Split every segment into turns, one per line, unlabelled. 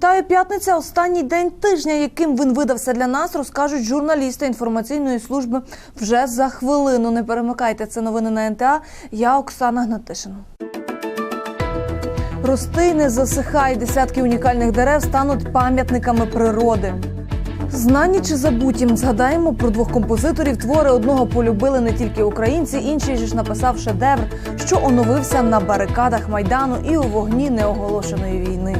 Вітаю, п'ятниця. Останній день тижня, яким він видався для нас, розкажуть журналісти інформаційної служби вже за хвилину. Не перемикайте це новини на НТА. Я Оксана Гнатишина. Рости не засихай. Десятки унікальних дерев стануть пам'ятниками природи. Знані чи забуті, згадаємо про двох композиторів. Твори одного полюбили не тільки українці, інший ж написав шедевр, що оновився на барикадах майдану і у вогні неоголошеної війни.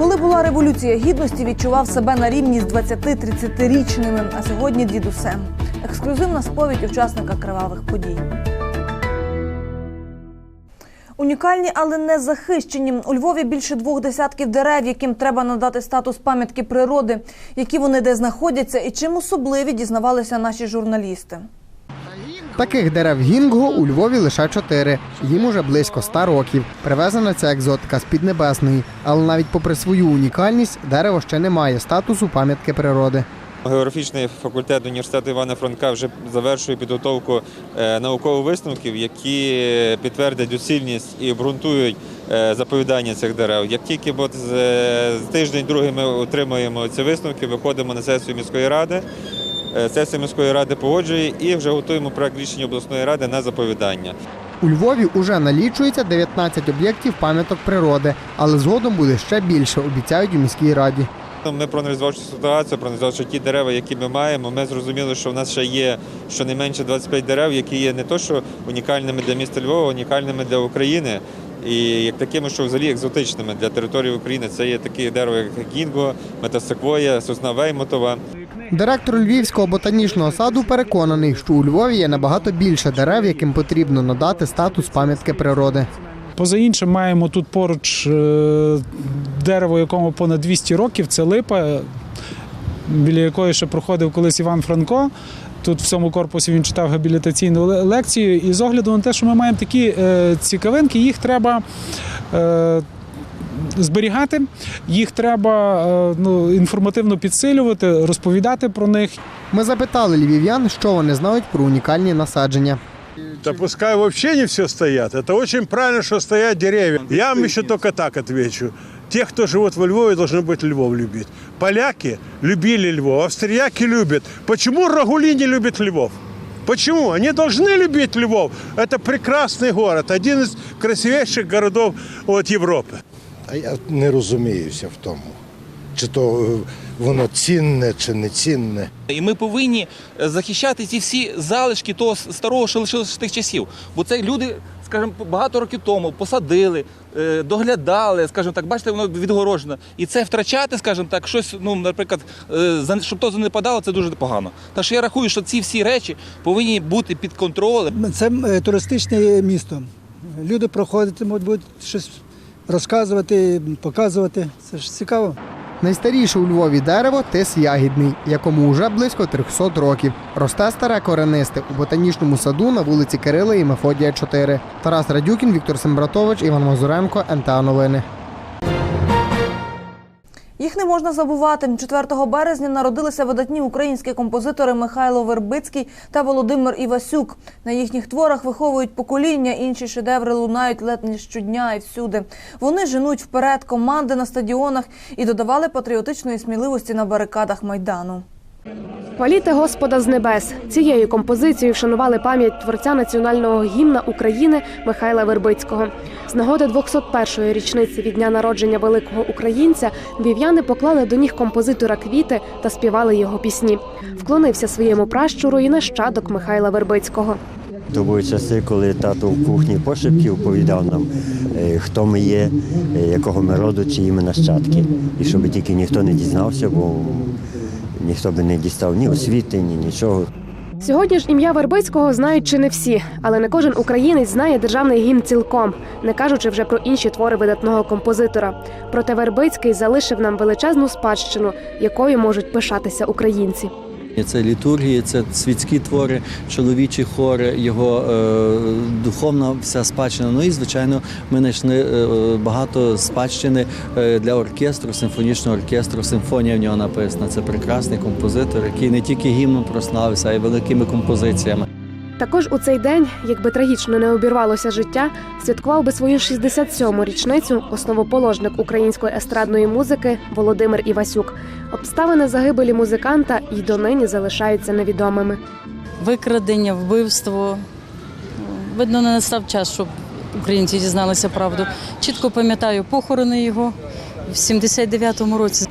Коли була революція гідності, відчував себе на рівні з 20-30-річними, а сьогодні дідусем. Ексклюзивна сповідь учасника кривавих подій. Унікальні, але не захищені. У Львові більше двох десятків дерев, яким треба надати статус пам'ятки природи, які вони де знаходяться і чим особливі дізнавалися наші журналісти.
Таких дерев гінго у Львові лише чотири. Їм уже близько ста років. Привезена ця екзотика з Піднебесної. Але навіть попри свою унікальність, дерево ще не має статусу пам'ятки природи.
Географічний факультет університету Івана Франка вже завершує підготовку е, наукових висновків, які підтвердять доцільність і обґрунтують е, заповідання цих дерев. Як тільки от з е, тиждень другий ми отримуємо ці висновки, виходимо на сесію міської ради. Е, Сесія міської ради погоджує і вже готуємо проект рішення обласної ради на заповідання.
У Львові уже налічується 19 об'єктів пам'яток природи, але згодом буде ще більше, обіцяють у міській раді.
Ми проаналізувавши ситуацію, проаналізувавши ті дерева, які ми маємо. Ми зрозуміли, що в нас ще є щонайменше 25 дерев, які є не то, що унікальними для міста Львова, а унікальними для України. І як такими, що взагалі екзотичними для території України. Це є такі дерева, як гінго, метасеквоя, сосна веймотова.
Директор Львівського ботанічного саду переконаний, що у Львові є набагато більше дерев, яким потрібно надати статус пам'ятки природи.
Поза іншим, маємо тут поруч е, дерево, якому понад 200 років, це липа, біля якої ще проходив колись Іван Франко. Тут в цьому корпусі він читав габілітаційну лекцію. І з огляду на те, що ми маємо такі е, цікавинки, їх треба Е, Зберігати їх треба е, ну, інформативно підсилювати, розповідати про них.
Ми запитали львів'ян, що вони знають про унікальні насадження.
Да пускай вообще не все стоят. Это очень правильно, что стоят деревья. Я вам еще только так отвечу. Те, кто живут во Львове, должны быть Львов любить. Поляки любили Львов, австрияки любят. Почему Рагули не любит Львов? Почему? Они должны любить Львов. Это прекрасный город, один из красивейших городов от Европы.
А я не розуміюся в тому, чи то е, воно цінне, чи не цінне.
І ми повинні е, захищати ці всі залишки того старого, що лишилося з тих часів. Бо це люди, скажімо, багато років тому посадили, е, доглядали, скажімо так, бачите, воно відгорожено. І це втрачати, скажімо так, щось, ну, наприклад, щоб то занепадало, це дуже погано. Так що я рахую, що ці всі речі повинні бути під контролем.
Це туристичне місто. Люди проходитимуть, будуть щось розказувати, показувати. Це ж цікаво.
Найстаріше у Львові дерево тис ягідний, якому вже близько 300 років. Росте старе коренисте у ботанічному саду на вулиці Кирила і Мефодія 4. Тарас Радюкін, Віктор Сембратович, Іван Мазуренко, НТА Новини.
Можна забувати. 4 березня народилися видатні українські композитори Михайло Вербицький та Володимир Івасюк. На їхніх творах виховують покоління, інші шедеври лунають ледь не щодня і всюди. Вони женуть вперед команди на стадіонах і додавали патріотичної сміливості на барикадах майдану.
Хваліте Господа з небес. Цією композицією вшанували пам'ять творця національного гімна України Михайла Вербицького. З нагоди 201-ї річниці від дня народження великого українця львів'яни поклали до ніг композитора квіти та співали його пісні. Вклонився своєму пращуру і нащадок Михайла Вербицького.
То були часи, коли тато в кухні пошепки оповідав нам, е, хто ми є, е, якого ми роду, чиї ми нащадки. І щоб тільки ніхто не дізнався, бо ніхто би не дістав ні освіти, ні нічого.
Сьогодні ж ім'я Вербицького знають чи не всі, але не кожен українець знає державний гімн цілком, не кажучи вже про інші твори видатного композитора. Проте Вербицький залишив нам величезну спадщину, якою можуть пишатися українці.
Це літургії, це світські твори, чоловічі хори, його е, духовна вся спадщина. Ну і звичайно, ми знайшли е, багато спадщини е, для оркестру, симфонічного оркестру. Симфонія в нього написана. Це прекрасний композитор, який не тільки гімном прославився, а й великими композиціями.
Також у цей день, якби трагічно не обірвалося життя, святкував би свою 67-му річницю основоположник української естрадної музики Володимир Івасюк. Обставини загибелі музиканта й донині залишаються невідомими.
викрадення, вбивство. Видно, не настав час, щоб українці дізналися правду. Чітко пам'ятаю похорони його в 79-му році.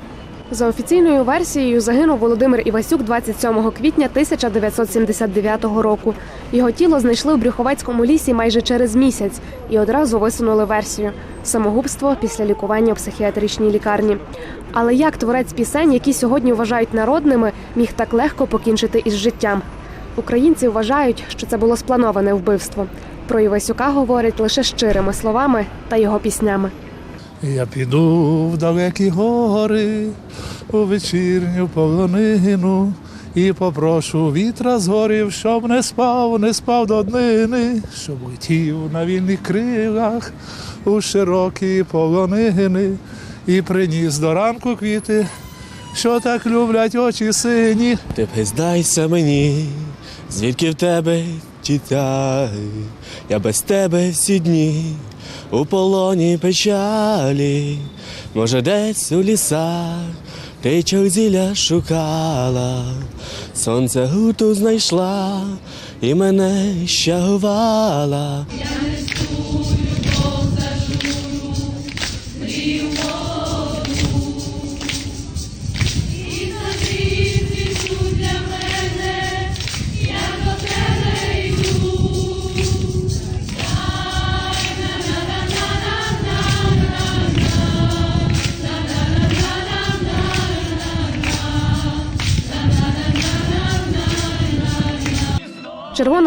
За офіційною версією загинув Володимир Івасюк 27 квітня 1979 року. Його тіло знайшли у Брюховецькому лісі майже через місяць і одразу висунули версію самогубство після лікування у психіатричній лікарні. Але як творець пісень, які сьогодні вважають народними, міг так легко покінчити із життям? Українці вважають, що це було сплановане вбивство. Про Івасюка говорять лише щирими словами та його піснями.
Я піду в далекі гори у вечірню полонину і попрошу вітра з горів, щоб не спав, не спав до днини, щоб летів на вільних крилах у широкі полонини і приніс до ранку квіти, що так люблять очі сині.
Ти признайся мені, звідки в тебе тітаги, я без тебе всі дні у полоні печалі, може, десь у лісах ти чорзіля шукала, сонце гуту знайшла і мене щагувала.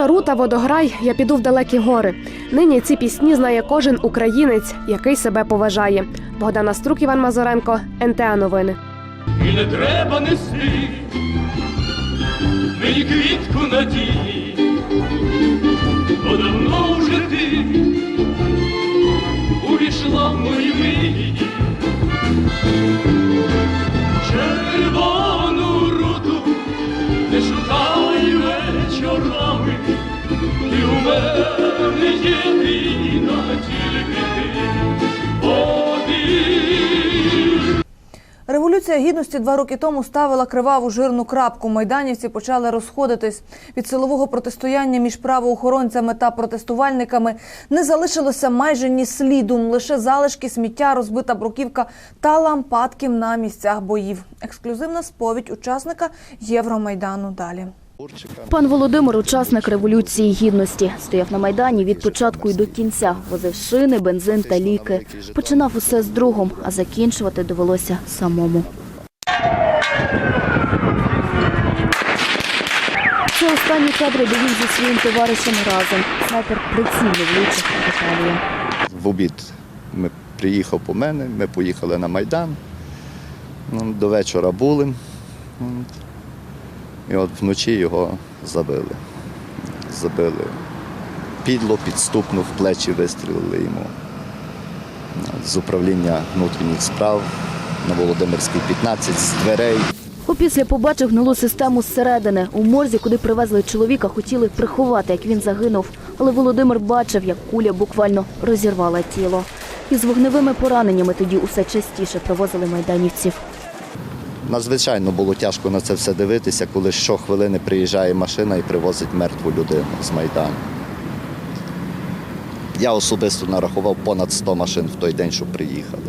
Червона рута, водограй, я піду в далекі гори. Нині ці пісні знає кожен українець, який себе поважає. Богдана Струк, Іван Мазуренко, НТА Новини.
І не треба нести мені квітку надії, бо давно вже ти увійшла в мої мрії. Червону руту не шукай вечорами,
Революція гідності два роки тому ставила криваву жирну крапку. Майданівці почали розходитись. Від силового протистояння між правоохоронцями та протестувальниками не залишилося майже ні сліду, лише залишки сміття, розбита бруківка та лампадків на місцях боїв. Ексклюзивна сповідь учасника Євромайдану. Далі.
Пан Володимир, учасник революції гідності, стояв на майдані від початку і до кінця, возив шини, бензин та ліки. Починав усе з другом, а закінчувати довелося самому. Це останні кадри, де він зі своїм товаришем разом. Снайпер прицільно влучив Віталія.
в обід ми приїхав по мене, ми поїхали на Майдан. Ну, До вечора були. І от вночі його забили. Забили підло, підступно в плечі вистрілили йому. З управління внутрішніх справ на Володимирській 15 з дверей.
Опісля побачив гнилу систему зсередини. У морзі, куди привезли чоловіка, хотіли приховати, як він загинув. Але Володимир бачив, як куля буквально розірвала тіло. Із вогневими пораненнями тоді усе частіше привозили майданівців.
Надзвичайно було тяжко на це все дивитися, коли щохвилини приїжджає машина і привозить мертву людину з Майдану. Я особисто нарахував понад 100 машин в той день, що приїхали.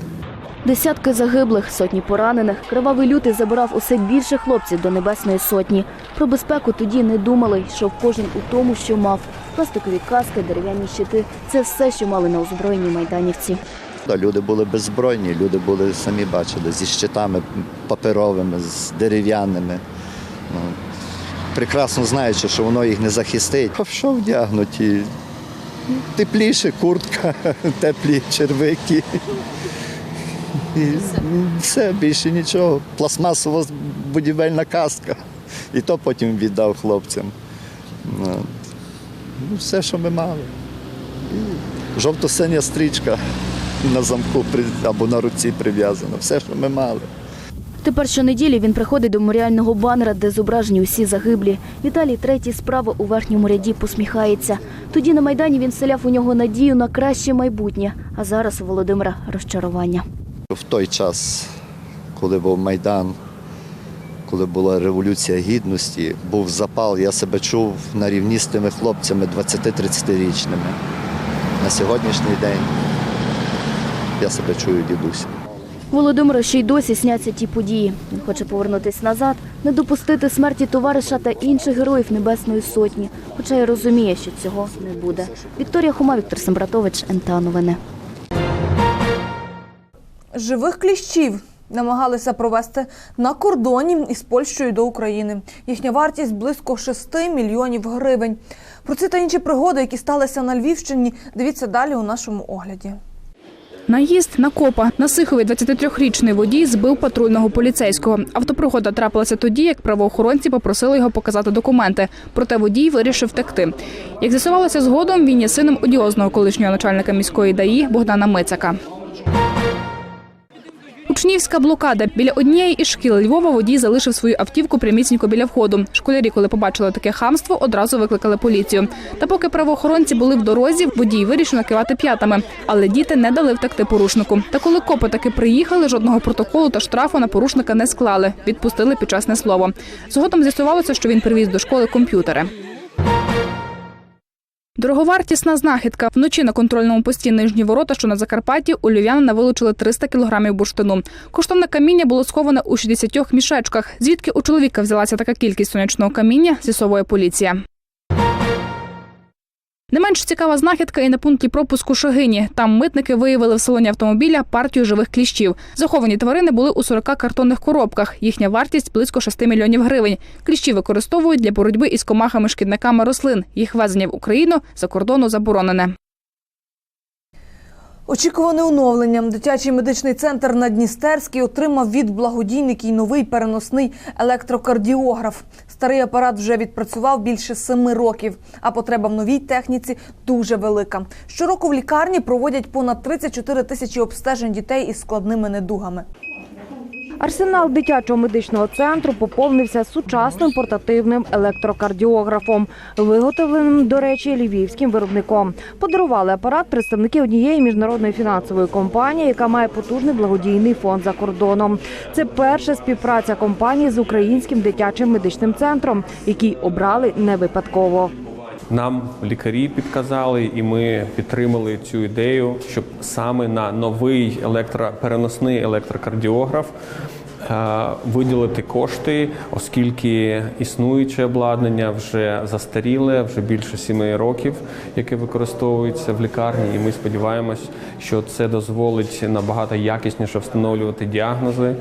Десятки загиблих, сотні поранених. Кривавий лютий забирав усе більше хлопців до Небесної Сотні. Про безпеку тоді не думали, йшов кожен у тому, що мав. Пластикові каски, дерев'яні щити – це все, що мали на озброєнні майданівці.
Люди були беззбройні, люди були, самі бачили, зі щитами паперовими, з дерев'яними. Ну, прекрасно знаючи, що воно їх не захистить. А що вдягнуті? Тепліше куртка, теплі червики. І все, більше нічого. Пластмасова будівельна каска. І то потім віддав хлопцям. Ну, ну, все, що ми мали. Жовто-синя стрічка на замку або на руці прив'язана. Все, що ми мали.
Тепер щонеділі він приходить до меморіального банера, де зображені усі загиблі. Віталій третій справа у верхньому ряді посміхається. Тоді на майдані він вселяв у нього надію на краще майбутнє. А зараз у Володимира розчарування.
В той час, коли був Майдан, коли була Революція Гідності, був запал, я себе чув на рівні з тими хлопцями 20-30-річними. На сьогоднішній день я себе чую дідусем.
Володимиру ще й досі сняться ті події. Він хоче повернутись назад, не допустити смерті товариша та інших героїв Небесної Сотні. Хоча й розуміє, що цього не буде. Вікторія Хума, Віктор Сембратович, НТА Новини.
Живих кліщів намагалися провести на кордоні із Польщею до України. Їхня вартість близько 6 мільйонів гривень. Про ці та інші пригоди, які сталися на Львівщині, дивіться далі у нашому огляді.
Наїзд на копа на Сихові 23-річний водій збив патрульного поліцейського. Автопригода трапилася тоді, як правоохоронці попросили його показати документи. Проте водій вирішив втекти. Як з'ясувалося згодом, він є сином одіозного колишнього начальника міської ДАІ Богдана Мицака. Учнівська блокада. Біля однієї із шкіл Львова водій залишив свою автівку прямісінько біля входу. Школярі, коли побачили таке хамство, одразу викликали поліцію. Та поки правоохоронці були в дорозі, водій вирішив накивати п'ятами. Але діти не дали втекти порушнику. Та коли копи таки приїхали, жодного протоколу та штрафу на порушника не склали. Відпустили під часне слово. Згодом з'ясувалося, що він привіз до школи комп'ютери. Дороговартісна знахідка. Вночі на контрольному пості Нижні ворота, що на Закарпатті, у львів'янина вилучили 300 кілограмів бурштину. Коштовне каміння було сховане у 60 мішечках. Звідки у чоловіка взялася така кількість сонячного каміння, з'ясовує поліція. Менш цікава знахідка і на пункті пропуску Шагині. Там митники виявили в салоні автомобіля партію живих кліщів. Заховані тварини були у 40 картонних коробках. Їхня вартість близько 6 мільйонів гривень. Кліщі використовують для боротьби із комахами-шкідниками рослин. Їх везення в Україну за кордону заборонене.
Очікуване оновлення. Дитячий медичний центр на Дністерській отримав від благодійників новий переносний електрокардіограф. Старий апарат вже відпрацював більше семи років, а потреба в новій техніці дуже велика. Щороку в лікарні проводять понад 34 тисячі обстежень дітей із складними недугами.
Арсенал дитячого медичного центру поповнився сучасним портативним електрокардіографом, виготовленим, до речі, львівським виробником. Подарували апарат представники однієї міжнародної фінансової компанії, яка має потужний благодійний фонд за кордоном. Це перша співпраця компанії з українським дитячим медичним центром, який обрали не випадково.
Нам лікарі підказали, і ми підтримали цю ідею, щоб саме на новий електро, переносний електрокардіограф е, виділити кошти, оскільки існуюче обладнання вже застаріле, вже більше сіми років, яке використовується в лікарні. І ми сподіваємось, що це дозволить набагато якісніше встановлювати діагнози.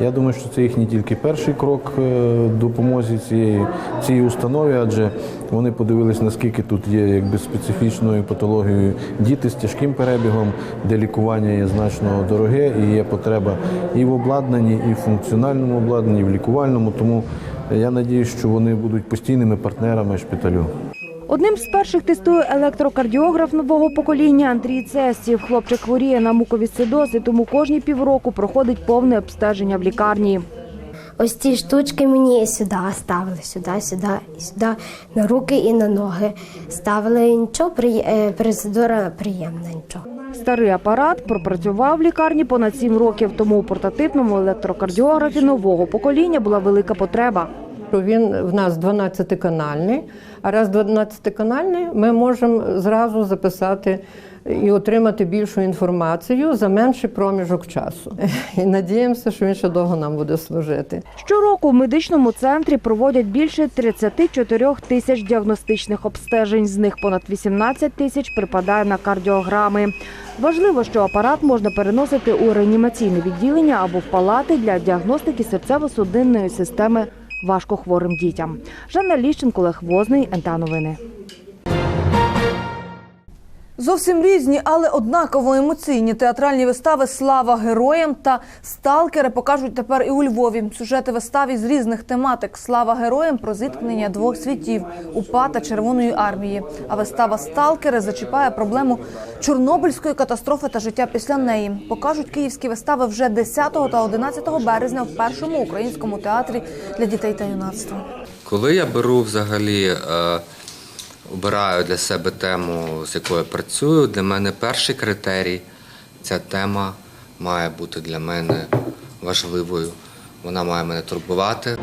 Я думаю, що це їхній тільки перший крок е, допомозі цієї, цій установі, адже вони подивились, наскільки тут є якби специфічною патологією діти з тяжким перебігом, де лікування є значно дороге і є потреба і в обладнанні, і в функціональному обладнанні, і в лікувальному. Тому я надіюсь, що вони будуть постійними партнерами шпиталю.
Одним з перших тестує електрокардіограф нового покоління Андрій Цестів. Хлопчик хворіє на муковісцидоз і тому кожні півроку проходить повне обстеження в лікарні.
Ось ці штучки мені сюди ставили, сюди, сюди, і сюди, на руки і на ноги. Ставили нічого, при- е, процедура приємна, нічого.
Старий апарат пропрацював в лікарні понад сім років, тому у портативному електрокардіографі нового покоління була велика потреба.
Він в нас 12-канальний, а раз 12-канальний, ми можемо зразу записати і отримати більшу інформацію за менший проміжок часу. І надіємося, що він ще довго нам буде служити.
Щороку в медичному центрі проводять більше 34 тисяч діагностичних обстежень. З них понад 18 тисяч припадає на кардіограми. Важливо, що апарат можна переносити у реанімаційне відділення або в палати для діагностики серцево-судинної системи важкохворим дітям. Жанна Ліщенко, Олег Возний, НТА Новини.
Зовсім різні, але однаково емоційні театральні вистави Слава героям та Сталкери покажуть тепер і у Львові. Сюжети виставі з різних тематик Слава героям про зіткнення двох світів УПА та Червоної армії. А вистава Сталкери зачіпає проблему Чорнобильської катастрофи та життя після неї. Покажуть київські вистави вже 10 та 11 березня в першому українському театрі для дітей та юнацтва.
Коли я беру взагалі, е, обираю для себе тему, з якою працюю, для мене перший критерій ця тема має бути для мене важливою. Вона має мене турбувати.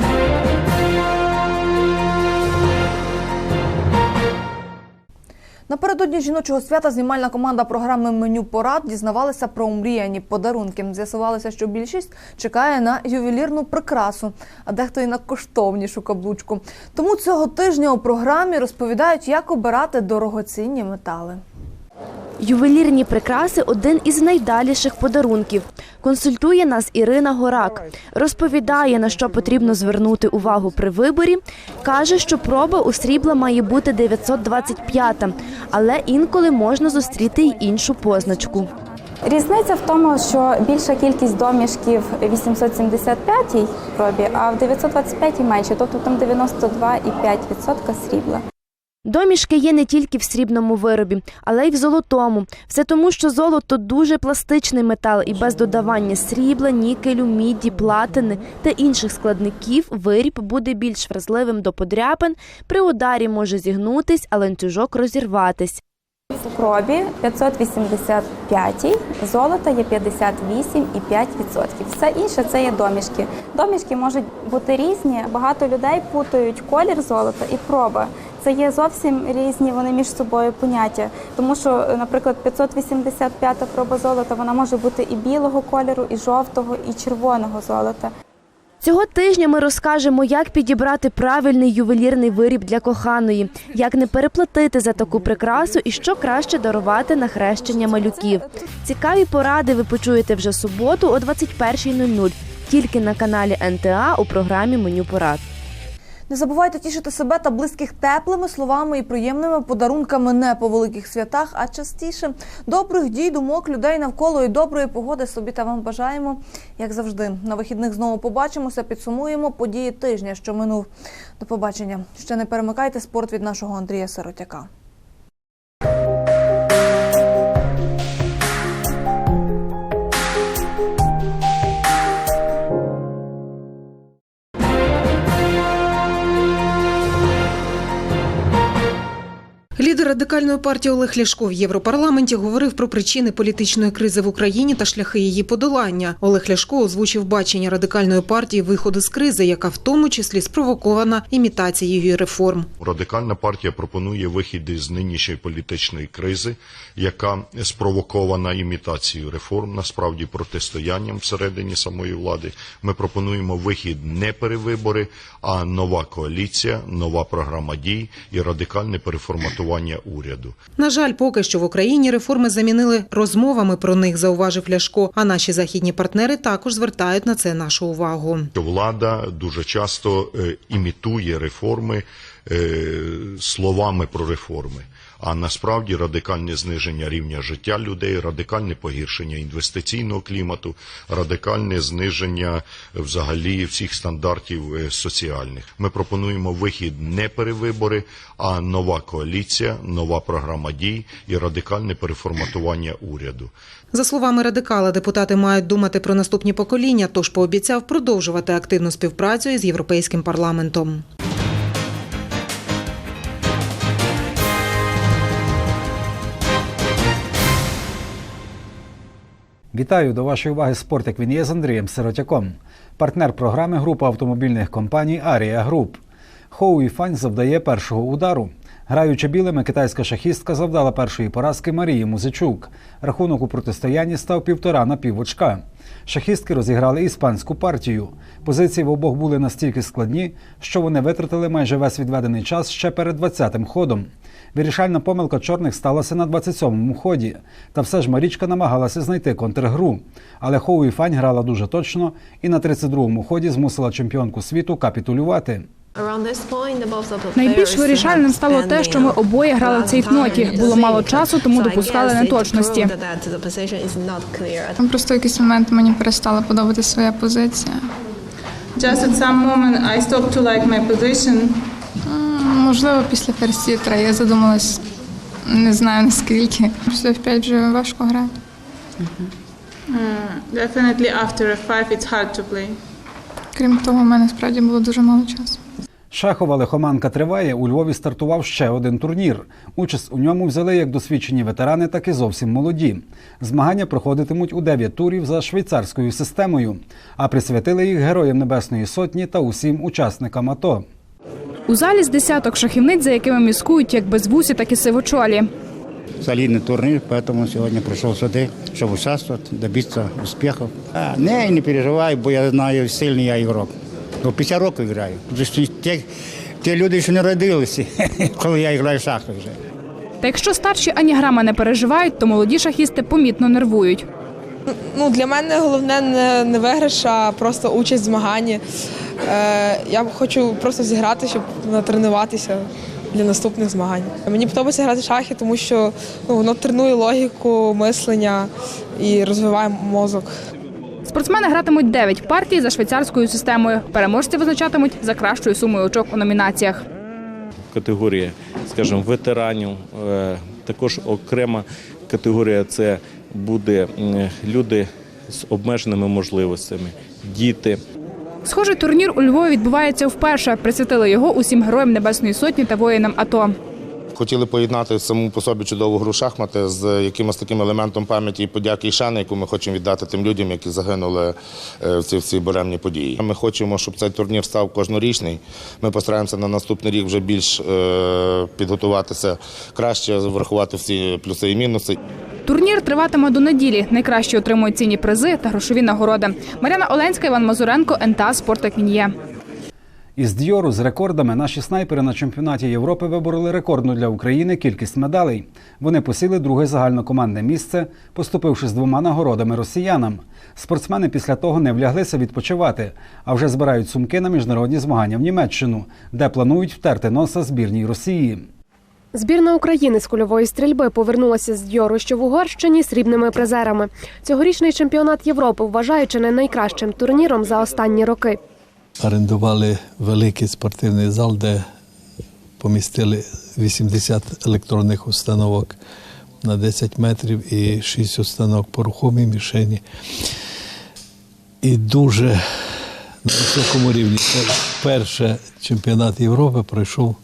Напередодні жіночого свята знімальна команда програми Меню порад дізнавалася про омріяні подарунки. З'ясувалося, що більшість чекає на ювелірну прикрасу, а дехто і на коштовнішу каблучку. Тому цього тижня у програмі розповідають, як обирати дорогоцінні метали.
Ювелірні прикраси один із найдаліших подарунків. Консультує нас Ірина Горак. Розповідає, на що потрібно звернути увагу при виборі. Каже, що проба у срібла має бути 925, але інколи можна зустріти й іншу позначку.
Різниця в тому, що більша кількість домішків 875 пробі, а в 925 менше, тобто там 92,5% срібла.
Домішки є не тільки в срібному виробі, але й в золотому. Все тому, що золото дуже пластичний метал, і без додавання срібла, нікелю, міді, платини та інших складників виріб буде більш вразливим до подряпин. При ударі може зігнутись, а ланцюжок розірватись.
В пробі 585, золота є 58,5%. Все інше це є домішки. Домішки можуть бути різні. Багато людей путають колір золота і проба. Це є зовсім різні вони між собою поняття. Тому що, наприклад, 585 проба золота вона може бути і білого кольору, і жовтого, і червоного золота.
Цього тижня ми розкажемо, як підібрати правильний ювелірний виріб для коханої, як не переплатити за таку прикрасу і що краще дарувати на хрещення малюків. Цікаві поради ви почуєте вже суботу о 21.00 тільки на каналі НТА у програмі Меню порад.
Не забувайте тішити себе та близьких теплими словами і приємними подарунками не по великих святах, а частіше. Добрих дій, думок, людей навколо і доброї погоди собі та вам бажаємо, як завжди. На вихідних знову побачимося, підсумуємо події тижня, що минув. До побачення. Ще не перемикайте спорт від нашого Андрія Сиротяка.
Лідер радикальної партії Олег Ляшко в Європарламенті говорив про причини політичної кризи в Україні та шляхи її подолання. Олег Ляшко озвучив бачення радикальної партії виходу з кризи, яка в тому числі спровокована імітацією реформ.
Радикальна партія пропонує вихід із нинішньої політичної кризи, яка спровокована імітацією реформ, насправді протистоянням всередині самої влади. Ми пропонуємо вихід не перевибори, а нова коаліція, нова програма дій і радикальне переформатування уряду.
На жаль, поки що в Україні реформи замінили розмовами про них, зауважив Ляшко. А наші західні партнери також звертають на це нашу увагу.
Влада дуже часто е, імітує реформи е, словами про реформи. А насправді радикальне зниження рівня життя людей, радикальне погіршення інвестиційного клімату, радикальне зниження взагалі всіх стандартів е, соціальних. Ми пропонуємо вихід не перевибори, а нова коаліція, нова програма дій і радикальне переформатування уряду.
За словами радикала, депутати мають думати про наступні покоління, тож пообіцяв продовжувати активну співпрацю із європейським парламентом.
Вітаю до вашої уваги спорт, як він є з Андрієм Сиротяком. Партнер програми група автомобільних компаній Арія Груп. Хоуі Фань завдає першого удару. Граючи білими, китайська шахістка завдала першої поразки Марії Музичук. Рахунок у протистоянні став півтора на пів очка. Шахістки розіграли іспанську партію. Позиції в обох були настільки складні, що вони витратили майже весь відведений час ще перед 20-тим ходом. Вирішальна помилка чорних сталася на 27-му ході. Та все ж Марічка намагалася знайти контргру. Але Хоуі Фань грала дуже точно і на 32-му ході змусила чемпіонку світу капітулювати.
Найбільш вирішальним стало те, що ми обоє грали в цей ноті. Було мало часу, тому допускали неточності.
Там просто якийсь момент мені перестала подобатися своя позиція. Just at some moment I stopped to like my position. Можливо, після ферсітра я задумалась, не знаю наскільки. Після F5 вже важко грати. Definitely after F5 it's hard to play. Крім того, в мене справді було дуже мало часу.
Шахова лихоманка триває. У Львові стартував ще один турнір. Участь у ньому взяли як досвідчені ветерани, так і зовсім молоді. Змагання проходитимуть у 9 турів за швейцарською системою, а присвятили їх героям Небесної Сотні та усім учасникам АТО.
У залі з десяток шахівниць, за якими міскують як безвусі, так і сивочолі.
солидный турнир, поэтому сегодня пришел сюда, чтобы участвовать, добиться успехов. А, не, не переживай, бо я знаю, сильний я ігрок. Ну, 50 років граю. Вже ж Ті, ті люди ще не родилися, коли я граю в шахи вже.
Та якщо старші ані грама не переживають, то молоді шахісти помітно нервують.
Ну, для мене головне не, не виграш, а просто участь в змаганні. Е, я хочу просто зіграти, щоб натренуватися для наступних змагань. Мені подобається грати в шахи, тому що ну, воно тренує логіку, мислення і розвиває мозок.
Спортсмени гратимуть 9 партій за швейцарською системою. Переможці визначатимуть за кращою сумою очок у номінаціях.
категорія, скажімо, ветеранів. Е, Також окрема категорія це буде люди з обмеженими можливостями, діти.
Схожий турнір у Львові відбувається вперше. Присвятили його усім героям Небесної Сотні та воїнам АТО.
Хотіли поєднати саму по собі чудову гру шахмати з якимось таким елементом пам'яті і подяки і шани, яку ми хочемо віддати тим людям, які загинули е, в ці, в ці буремні події. Ми хочемо, щоб цей турнір став кожнорічний. Ми постараємося на наступний рік вже більш е, підготуватися краще, врахувати всі плюси і мінуси.
Турнір триватиме до неділі. Найкращі отримують цінні призи та грошові нагороди. Мар'яна Оленська, Іван Мазуренко, НТА «Спортик Він'є».
Із Дьору з рекордами наші снайпери на чемпіонаті Європи вибороли рекордну для України кількість медалей. Вони посіли друге загальнокомандне місце, поступивши з двома нагородами росіянам. Спортсмени після того не вляглися відпочивати, а вже збирають сумки на міжнародні змагання в Німеччину, де планують втерти носа збірній Росії.
Збірна України з кульової стрільби повернулася з Дьору, що в Угорщині срібними призерами. Цьогорічний чемпіонат Європи вважають чи не найкращим турніром за останні роки.
Орендували великий спортивний зал, де помістили 80 електронних установок на 10 метрів і 6 установок по рухомій мішені. І дуже на високому рівні. Перше чемпіонат Європи пройшов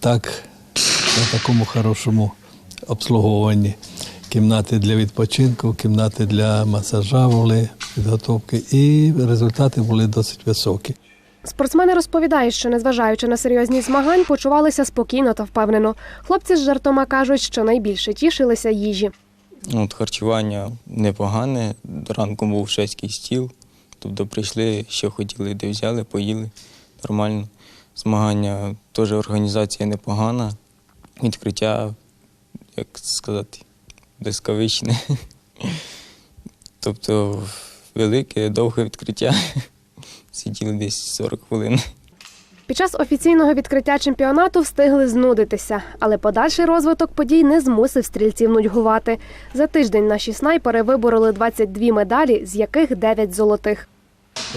так, на такому хорошому обслуговуванні. Кімнати для відпочинку, кімнати для масажа були, підготовки, і результати були досить високі.
Спортсмени розповідають, що незважаючи на серйозність змагань, почувалися спокійно та впевнено. Хлопці з жартома кажуть, що найбільше тішилися їжі.
От харчування непогане. Ранком був шведський стіл. Тобто прийшли, що хотіли, де взяли, поїли нормально. Змагання теж організація непогана. Відкриття, як сказати, блискавичне. Тобто велике, довге відкриття. Сиділи десь 40 хвилин.
Під час офіційного відкриття чемпіонату встигли знудитися, але подальший розвиток подій не змусив стрільців нудьгувати. За тиждень наші снайпери вибороли 22 медалі, з яких 9 золотих.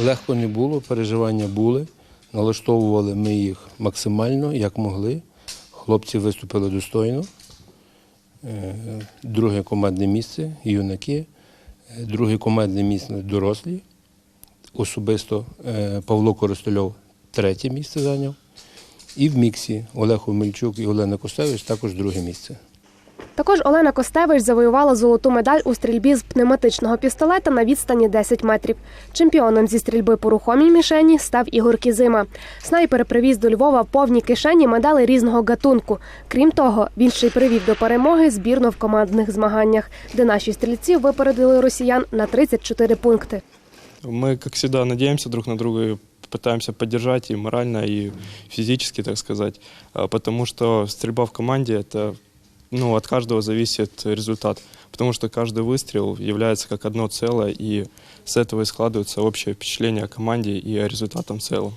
Легко не було, переживання були. Налаштовували ми їх максимально, як могли. Хлопці виступили достойно. Е, Друге командне місце юнаки, Друге командне місце дорослі. Особисто е, Павло Коростельов третє місце зайняв. І в міксі Олег Омельчук і Олена Костевич також друге місце.
Також Олена Костевич завоювала золоту медаль у стрільбі з пневматичного пістолета на відстані 10 метрів. Чемпіоном зі стрільби по рухомій мішені став Ігор Кізима. Снайпер привіз до Львова повні кишені медалей різного гатунку. Крім того, він ще й привів до перемоги збірну в командних змаганнях, де наші стрільці випередили росіян на 34 пункти.
Мы, как всегда, надеемся друг на друга и пытаемся поддержать и морально, и физически, так сказать, А, потому что стрельба в команде это ну, от каждого зависит результат, потому что каждый выстрел является как одно целое, и с этого и складывается общее впечатление о команде и о результатом в целом.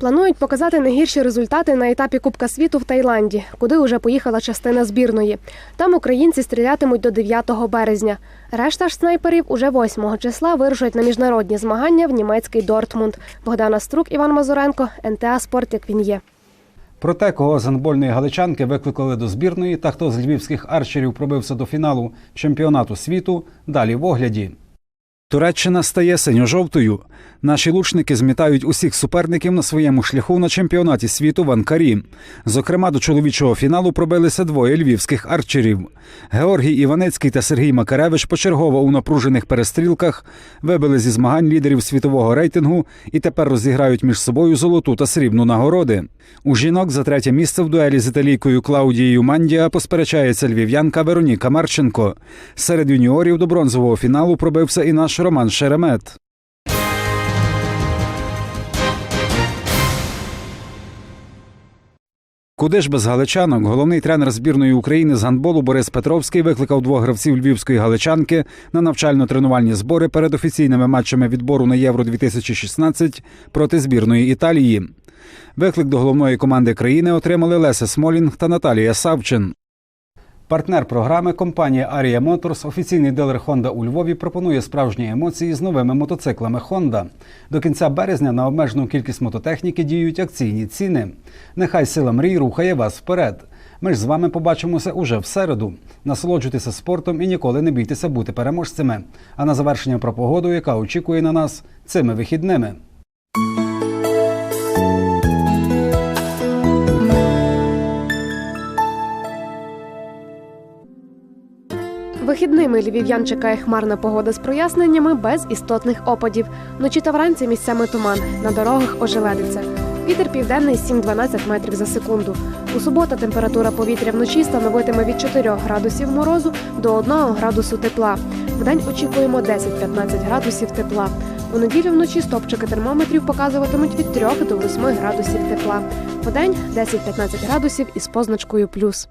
Планують показати найгірші результати на етапі Кубка світу в Таїланді, куди вже поїхала частина збірної. Там українці стрілятимуть до 9 березня. Решта ж снайперів уже 8 числа вирушать на міжнародні змагання в німецький Дортмунд. Богдана Струк, Іван Мазуренко, НТА Спорт, як він є.
Про те, кого з гандбольної галичанки викликали до збірної та хто з львівських арчерів пробився до фіналу чемпіонату світу, далі в огляді. Туреччина стає синьо-жовтою. Наші лучники змітають усіх суперників на своєму шляху на чемпіонаті світу в Анкарі. Зокрема, до чоловічого фіналу пробилися двоє львівських арчерів. Георгій Іванецький та Сергій Макаревич почергово у напружених перестрілках вибили зі змагань лідерів світового рейтингу і тепер розіграють між собою золоту та срібну нагороди. У жінок за третє місце в дуелі з італійкою Клаудією Мандія посперечається львів'янка Вероніка Марченко. Серед юніорів до бронзового фіналу пробився і наш Роман Шеремет. Куди ж без галичанок? Головний тренер збірної України з гандболу Борис Петровський викликав двох гравців львівської галичанки на навчально-тренувальні збори перед офіційними матчами відбору на Євро 2016 проти збірної Італії. Виклик до головної команди країни отримали Леся Смолінг та Наталія Савчин. Партнер програми компанія Арія Моторс, офіційний дилер Honda у Львові, пропонує справжні емоції з новими мотоциклами Honda. До кінця березня на обмежену кількість мототехніки діють акційні ціни. Нехай сила мрій рухає вас вперед. Ми ж з вами побачимося уже в середу. Насолоджуйтеся спортом і ніколи не бійтеся бути переможцями. А на завершення про погоду, яка очікує на нас цими вихідними.
Вихідними львів'ян чекає хмарна погода з проясненнями без істотних опадів. Вночі та вранці місцями туман. На дорогах ожеледиться. Вітер південний 7-12 метрів за секунду. У суботу температура повітря вночі становитиме від 4 градусів морозу до 1 градусу тепла. Вдень очікуємо 10-15 градусів тепла. У неділю вночі стопчики термометрів показуватимуть від 3 до 8 градусів тепла. Вдень 10-15 градусів із позначкою плюс.